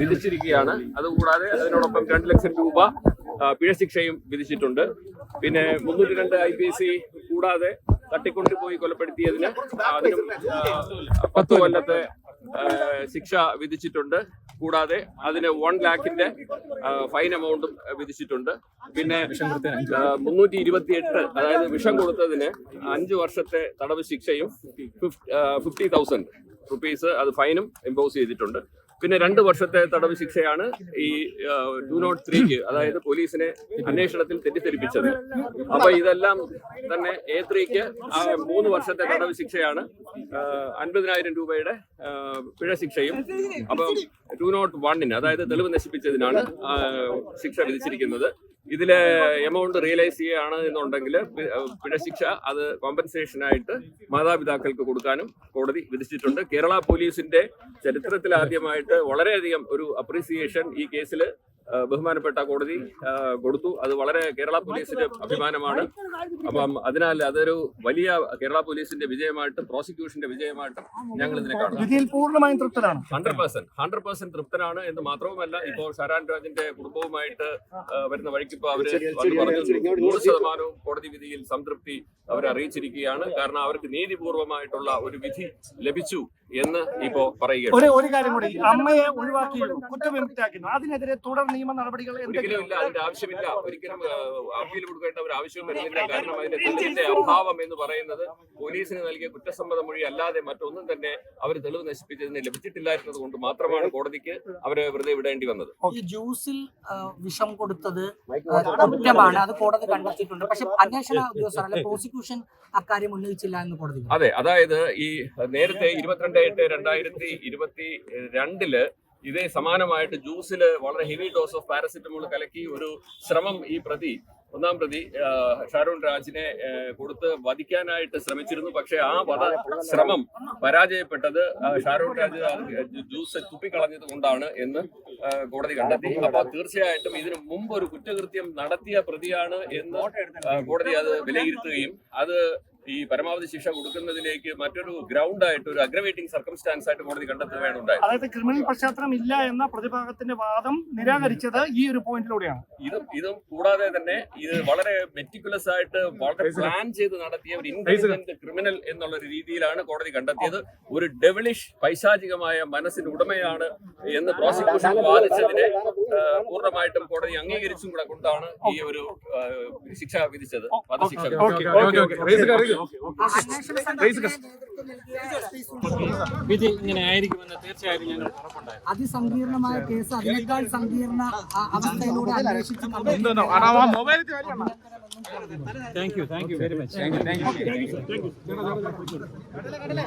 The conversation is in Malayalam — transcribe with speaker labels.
Speaker 1: വിധിച്ചിരിക്കുകയാണ്. അതുകൂടാതെ അതിനോടൊപ്പം രണ്ട് ലക്ഷം രൂപ പിഴ ശിക്ഷയും വിധിച്ചിട്ടുണ്ട്. പിന്നെ മുന്നൂറ്റി രണ്ട് ഐ പി സി കൂടാതെ തട്ടിക്കൊണ്ടുപോയി കൊലപ്പെടുത്തിയതിന് അതിനും പത്ത് കൊല്ലത്തെ ശിക്ഷ വിധിച്ചിട്ടുണ്ട്. കൂടാതെ അതിന് വൺ ലാഖിന്റെ ഫൈൻ എമൗണ്ടും വിധിച്ചിട്ടുണ്ട്. പിന്നെ മുന്നൂറ്റി ഇരുപത്തി എട്ട് അതായത് വിഷം കൊടുത്തതിന് അഞ്ച് വർഷത്തെ തടവ് ശിക്ഷയും ഫിഫ്റ്റി തൗസൻഡ് റുപ്പീസ് അത് ഫൈനും ഇമ്പോസ് ചെയ്തിട്ടുണ്ട്. പിന്നെ രണ്ട് വർഷത്തെ തടവ് ശിക്ഷയാണ് ഈ ടു നോട്ട് ത്രീക്ക് അതായത് പോലീസിനെ അന്വേഷണത്തിൽ തെറ്റിദ്ധരിപ്പിച്ചത്. അപ്പൊ ഇതെല്ലാം തന്നെ എ ത്രീക്ക് മൂന്ന് വർഷത്തെ തടവ് ശിക്ഷയാണ്. അൻപതിനായിരം രൂപയുടെ പിഴ ശിക്ഷയും അപ്പൊ ടു നോട്ട് വണ്ണിന് അതായത് തെളിവ് നശിപ്പിച്ചതിനാണ് ശിക്ഷ വിധിച്ചിരിക്കുന്നത്. ഇതിലെ എമൗണ്ട് റിയലൈസ് ചെയ്യുകയാണ് എന്നുണ്ടെങ്കിൽ പിഴശിക്ഷ പിഴ ശിക്ഷ അത് കോമ്പൻസേഷനായിട്ട് മാതാപിതാക്കൾക്ക് കൊടുക്കാനും കോടതി വിധിച്ചിട്ടുണ്ട്. കേരള പോലീസിന്റെ ചരിത്രത്തിൽ ആദ്യമായിട്ട് വളരെയധികം ഒരു അപ്രീസിയേഷൻ ഈ കേസിൽ ബഹുമാനപ്പെട്ട കോടതി കൊടുത്തു. അത് വളരെ കേരള പോലീസിന്റെ അഭിമാനമാണ്. അപ്പം അതിനാൽ അതൊരു വലിയ കേരള പോലീസിന്റെ വിജയമായിട്ടും പ്രോസിക്യൂഷന്റെ വിജയമായിട്ടും ഞങ്ങൾ ഇതിനെ കാണുന്നു.
Speaker 2: വിധിയിൽ പൂർണമായും തൃപ്തരാണ്.
Speaker 1: ഹൺഡ്രഡ് പെർസെന്റ് ഹൺഡ്രഡ് പെർസെന്റ് തൃപ്തനാണ് എന്ന് മാത്രവുമല്ല ഇപ്പോൾ ഷാരാൻ രാജിന്റെ കുടുംബവുമായിട്ട് വരുന്ന വഴിക്കിപ്പോ ഇപ്പോൾ അവർ പറഞ്ഞു നൂറ് ശതമാനവും കോടതി വിധിയിൽ സംതൃപ്തി അവരെ അറിയിച്ചിരിക്കുകയാണ് കാരണം അവർക്ക് നീതിപൂർവമായിട്ടുള്ള ഒരു വിധി ലഭിച്ചു. എന്ന് ഇപ്പോ പറയുക
Speaker 2: ഒരു ഒരു കാര്യം കൂടി അമ്മയെ ഒഴിവാക്കി കുറ്റവിമുക്തയാക്കുന്നു അതിനെതിരെ തുടർ നിയമ നടപടികൾ
Speaker 1: ഒരിക്കലും ഇല്ല അതിന്റെ ആവശ്യമില്ല. ഒരിക്കലും അപ്പീൽ കൊടുക്കേണ്ട ഒരു ആവശ്യവും വരുന്നില്ല. കാരണം അതിന്റെ തെളിവിന്റെ അഭാവം എന്ന് പറയുന്നത് പോലീസിന് നൽകിയ കുറ്റസമ്മത മൊഴി അല്ലാതെ മറ്റൊന്നും തന്നെ അവർ തെളിവ് നശിപ്പിച്ചതിന് ലഭിച്ചിട്ടില്ലായിരുന്നത് കൊണ്ട് മാത്രമാണ് കോടതിക്ക് അവരെ വെറുതെ വിടേണ്ടി വന്നത്.
Speaker 3: ഈ ജ്യൂസിൽ വിഷം കൊടുത്തത് കുറ്റമാണ്. അത് കോടതി കണ്ടെത്തിയിട്ടുണ്ട്. പക്ഷെ അന്വേഷണ ഉദ്യോഗസ്ഥർ പ്രോസിക്യൂഷൻ അക്കാര്യം ഉന്നയിച്ചില്ല എന്ന് കോടതി
Speaker 1: അതെ അതായത് ഈ നേരത്തെ ഇരുപത്തിരണ്ട് എട്ട് രണ്ടായിരത്തി ഇരുപത്തി രണ്ടിൽ ഇതേ സമാനമായിട്ട് ജ്യൂസിൽ വളരെ ഹെവി ഡോസ് ഓഫ് പാരസിറ്റമോൾ കലക്കി ഒരു ശ്രമം ഈ പ്രതി ഒന്നാം പ്രതി ഷാരൂൺ രാജിനെ കൊടുത്ത് വധിക്കാനായിട്ട് ശ്രമിച്ചിരുന്നു. പക്ഷേ ആ വധ ശ്രമം പരാജയപ്പെട്ടത് ഷാരൂൺ രാജ് ജ്യൂസ് തുപ്പിക്കളഞ്ഞത് കൊണ്ടാണ് എന്ന് കോടതി കണ്ടെത്തി. അപ്പൊ തീർച്ചയായിട്ടും ഇതിനു മുമ്പ് ഒരു കുറ്റകൃത്യം നടത്തിയ പ്രതിയാണ് എന്ന് കോടതി അത് വിലയിരുത്തുകയും അത് ഈ പരമാവധി ശിക്ഷ കൊടുക്കുന്നതിലേക്ക് മറ്റൊരു ഗ്രൗണ്ട് ആയിട്ട് ഒരു അഗ്രവേറ്റിംഗ് സർക്കംസ്റ്റാൻസ് ആയിട്ട് കോടതി കണ്ടെത്തുകയാണ് ഉണ്ടായത്.
Speaker 2: അതായത് ക്രിമിനൽ പശ്ചാത്തലം ഇല്ല എന്ന പ്രതിഭാഗത്തിന്റെ വാദം നിരാകരിച്ചത് ഈ ഒരു പോയിന്റിലൂടെയാണ്.
Speaker 1: ഇതും ഇതും കൂടാതെ തന്നെ ഇത് വളരെ മെറ്റിക്കുലസ് ആയിട്ട് വളരെ പ്ലാൻ ചെയ്ത് നടത്തിയ ഒരു ഇന്റലിജന്റ് ക്രിമിനൽ എന്നുള്ള ഒരു രീതിയിലാണ് കോടതി കണ്ടെത്തിയത്. ഒരു ഡെവിളിഷ് പൈശാചികമായ മനസ്സിന് ഉടമയാണ് എന്ന് പ്രോസിക്യൂഷൻ വാദിച്ചതിനെ പൂർണമായിട്ടും കോടതി അംഗീകരിച്ചും കൂടെ കൊണ്ടാണ് ഈ ഒരു ശിക്ഷ വിധിച്ചത്. വധശിക്ഷ
Speaker 4: വിധി ഇങ്ങനെ ആയിരിക്കുമെന്ന് തീർച്ചയായും ഞങ്ങൾ ഉറപ്പുണ്ടായിരുന്നു.
Speaker 3: അതിസങ്കീർണമായ കേസ് അതിനേക്കാൾ സങ്കീർണ അവസ്ഥയിലൂടെ അന്വേഷിച്ച്
Speaker 4: thank you thank you very much thank you